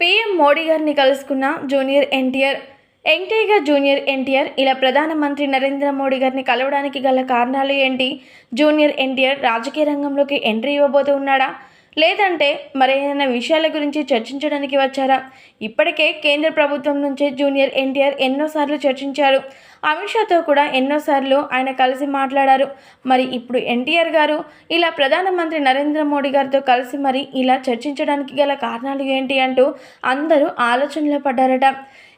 PM Modi గారిని కలుసుకున్న junior NTR young tiger junior NTR ఇలా ప్రధానమంత్రి నరేంద్ర మోడీ గారిని కలవడానికి గల కారణాలు ఏంటి? జూనియర్ ఎన్టీఆర్ రాజకీయ రంగంలోకి ఎంట్రీ ఇవ్వబోతూ ఉన్నాడా? లేదంటే మరేదైనా విషయాల గురించి చర్చించడానికి వచ్చారా? ఇప్పటికే కేంద్ర ప్రభుత్వం నుంచే జూనియర్ ఎన్టీఆర్ ఎన్నోసార్లు చర్చించారు. అమిత్ షాతో కూడా ఎన్నోసార్లు ఆయన కలిసి మాట్లాడారు. మరి ఇప్పుడు ఎన్టీఆర్ గారు ఇలా ప్రధానమంత్రి నరేంద్ర మోడీ గారితో కలిసి మరి ఇలా చర్చించడానికి గల కారణాలు ఏంటి అంటూ అందరూ ఆలోచనలో పడ్డారట.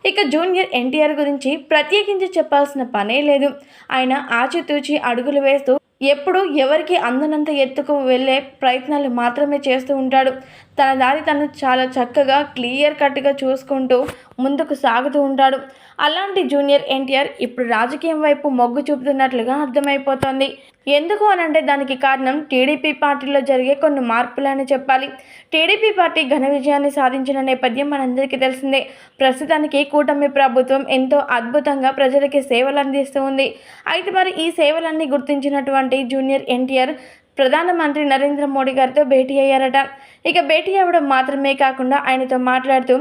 ఇక జూనియర్ ఎన్టీఆర్ గురించి ప్రత్యేకించి చెప్పాల్సిన పనే లేదు. ఆయన ఆచితూచి అడుగులు వేస్తూ ఎప్పుడు ఎవరికి అందనంత ఎత్తుకు వెళ్ళే ప్రయత్నాలు మాత్రమే చేస్తూ ఉంటాడు. తన దారి తను చాలా చక్కగా క్లియర్ కట్గా చూసుకుంటూ ముందుకు సాగుతూ ఉంటాడు. అలాంటి జూనియర్ ఎన్టీఆర్ ఇప్పుడు రాజకీయం వైపు మొగ్గు చూపుతున్నట్లుగా అర్థమైపోతోంది. ఎందుకు అనంటే దానికి కారణం టీడీపీ పార్టీలో జరిగే కొన్ని మార్పులని చెప్పాలి. టీడీపీ పార్టీ ఘన విజయాన్ని సాధించిన నేపథ్యం మనందరికీ తెలిసిందే. ప్రస్తుతానికి కూటమి ప్రభుత్వం ఎంతో అద్భుతంగా ప్రజలకి సేవలు అందిస్తూ ఉంది. అయితే మరి ఈ సేవలన్నీ గుర్తించినటువంటి జూనియర్ ఎన్టీఆర్ ప్రధానమంత్రి నరేంద్ర మోడీ గారితో భేటీ అయ్యారట. ఇక భేటీ అవ్వడం మాత్రమే కాకుండా ఆయనతో మాట్లాడుతూ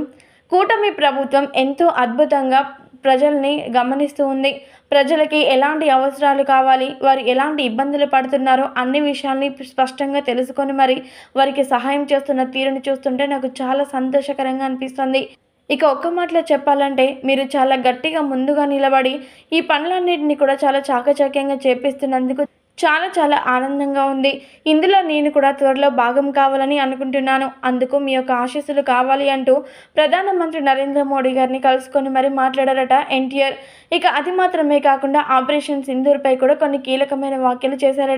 కూటమి ప్రభుత్వం ఎంతో అద్భుతంగా ప్రజల్ని గమనిస్తూ ఉంది. ప్రజలకి ఎలాంటి అవసరాలు కావాలి వారు ఎలాంటి ఇబ్బందులు పడుతున్నారో అన్ని విషయాల్ని స్పష్టంగా తెలుసుకొని మరి వారికి సహాయం చేస్తున్న తీరుని చూస్తుంటే నాకు చాలా సంతోషకరంగా అనిపిస్తుంది. ఇక ఒక్క మాటలో చెప్పాలంటే మీరు చాలా గట్టిగా ముందుగా నిలబడి ఈ పనులన్నింటినీ కూడా చాలా చాకచక్యంగా చేపిస్తున్నందుకు చాలా చాలా ఆనందంగా ఉంది. ఇందులో నేను కూడా త్వరలో భాగం కావాలని అనుకుంటున్నాను. అందుకు మీ యొక్క ఆశీస్సులు కావాలి అంటూ ప్రధానమంత్రి నరేంద్ర మోడీ గారిని కలుసుకొని మరి మాట్లాడారట ఎన్టీఆర్. ఇక అది మాత్రమే కాకుండా ఆపరేషన్ సింధూర్పై కూడా కొన్ని కీలకమైన వ్యాఖ్యలు చేశారట.